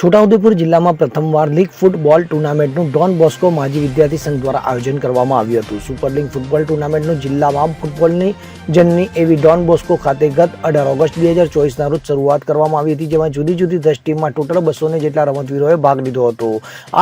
છોટાઉદેપુર જિલ્લામાં પ્રથમવાર league football ટુર્નામેન્ટનું ડોન બોસ્કો માજી વિદ્યાર્થી સંઘ દ્વારા આયોજન કરવામાં આવ્યું હતું. સુપર લીગ ફૂટબોલ ટુર્નામેન્ટનું જિલ્લામાં ફૂટબોલની જનની એવી ડોન બોસ્કો ખાતે ગત અઢાર ઓગસ્ટ બે હજાર ચોવીસના રોજ શરૂઆત કરવામાં આવી હતી, જેમાં જુદી જુદી ટીમમાં ટોટલ બસોને જેટલા રમતવીરોએ ભાગ લીધો હતો.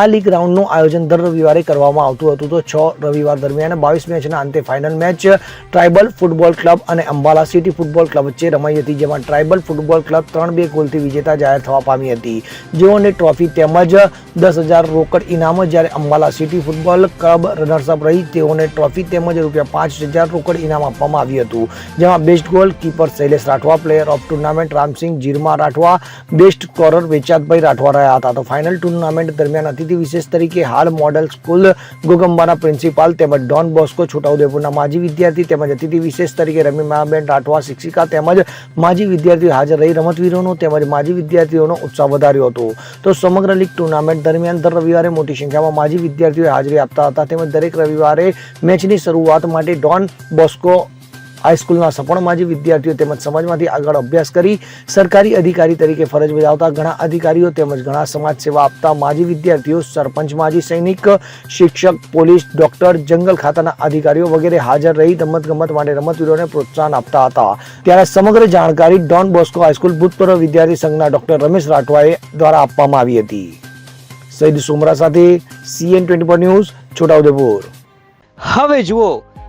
આ લીગ રાઉન્ડનું આયોજન દર રવિવારે કરવામાં આવતું હતું તો છ રવિવાર દરમિયાન બાવીસ મેચના અંતે final match tribal football club અને અંબાલા સિટી ફૂટબોલ ક્લબ વચ્ચે રમાઈ હતી, જેમાં ટ્રાઇબલ ફૂટબોલ ક્લબ ત્રણ બે ગોલથી વિજેતા જાહેર થવા પામી હતી. જેઓને ટ્રોફી તેમજ દસ હજાર રોકડ ઇનામ જ્યારે Ambala city football club runners up રહી તેઓને ટ્રોફી તેમજ રૂપિયા પાંચ હજાર રોકડ ઇનામ આપવામાં આવ્યું હતું. જેમાં best goalkeeper Shailesh Rathwa, player of tournament Ramsinh Jirma Rathwa, best scorer Vechatbhai Rathwa રહ્યા હતા. તો ફાઇનલ ટુર્નામેન્ટ દરમિયાન અતિથિ વિશેષ તરીકે હાલ મોડલ સ્કૂલ ગોગંબાના પ્રિન્સિપાલ તેમજ ડોન બોસ્કો, છોટાઉદેપુરના માજી વિદ્યાર્થી તેમજ અતિથિ વિશેષ તરીકે રમીમાબેન રાઠવા, શિક્ષિકા તેમજ માજી વિદ્યાર્થીઓ હાજર રહી રમતવીરોનો તેમજ માજી વિદ્યાર્થીઓનો ઉત્સાહ વધાર્યો હતો. તો સમગ્ર લીગ ટુર્નામેન્ટ દરમિયાન દર રવિવારે મોટી સંખ્યામાં માજી વિદ્યાર્થીઓ હાજરી આપતા હતા. તેમજ દરેક રવિવારે મેચની શરૂઆત માટે ડોન બોસ્કો હાઈસ્કૂલના સપણમાં માજી વિદ્યાર્થીઓ તેમજ સમાજમાંથી આગળ અભ્યાસ કરી સરકારી અધિકારી તરીકે ફરજ બજાવતા ઘણા અધિકારીઓ તેમજ ઘણા સમાજ સેવા આપતા માજી વિદ્યાર્થીઓ, સરપંચ, માજી સૈનિક, શિક્ષક, પોલીસ, ડોક્ટર, જંગલ ખાતાના અધિકારીઓ વગેરે હાજર રહી રમત ગમત માટે રમતવીરોને પ્રોત્સાહન આપતા હતા. ત્યારે સમગ્ર જાણકારી ડોન બોસ્કો હાઈસ્કૂલ ભૂતપૂર્વ વિદ્યાર્થી સંઘના ડોક્ટર રમેશ રાઠવાએ દ્વારા આપવામાં આવી હતી. સૈદ સુમરા સાથે સીએન ટ્વેન્ટી ન્યૂઝ, છોટાઉદેપુર. હવે જુઓ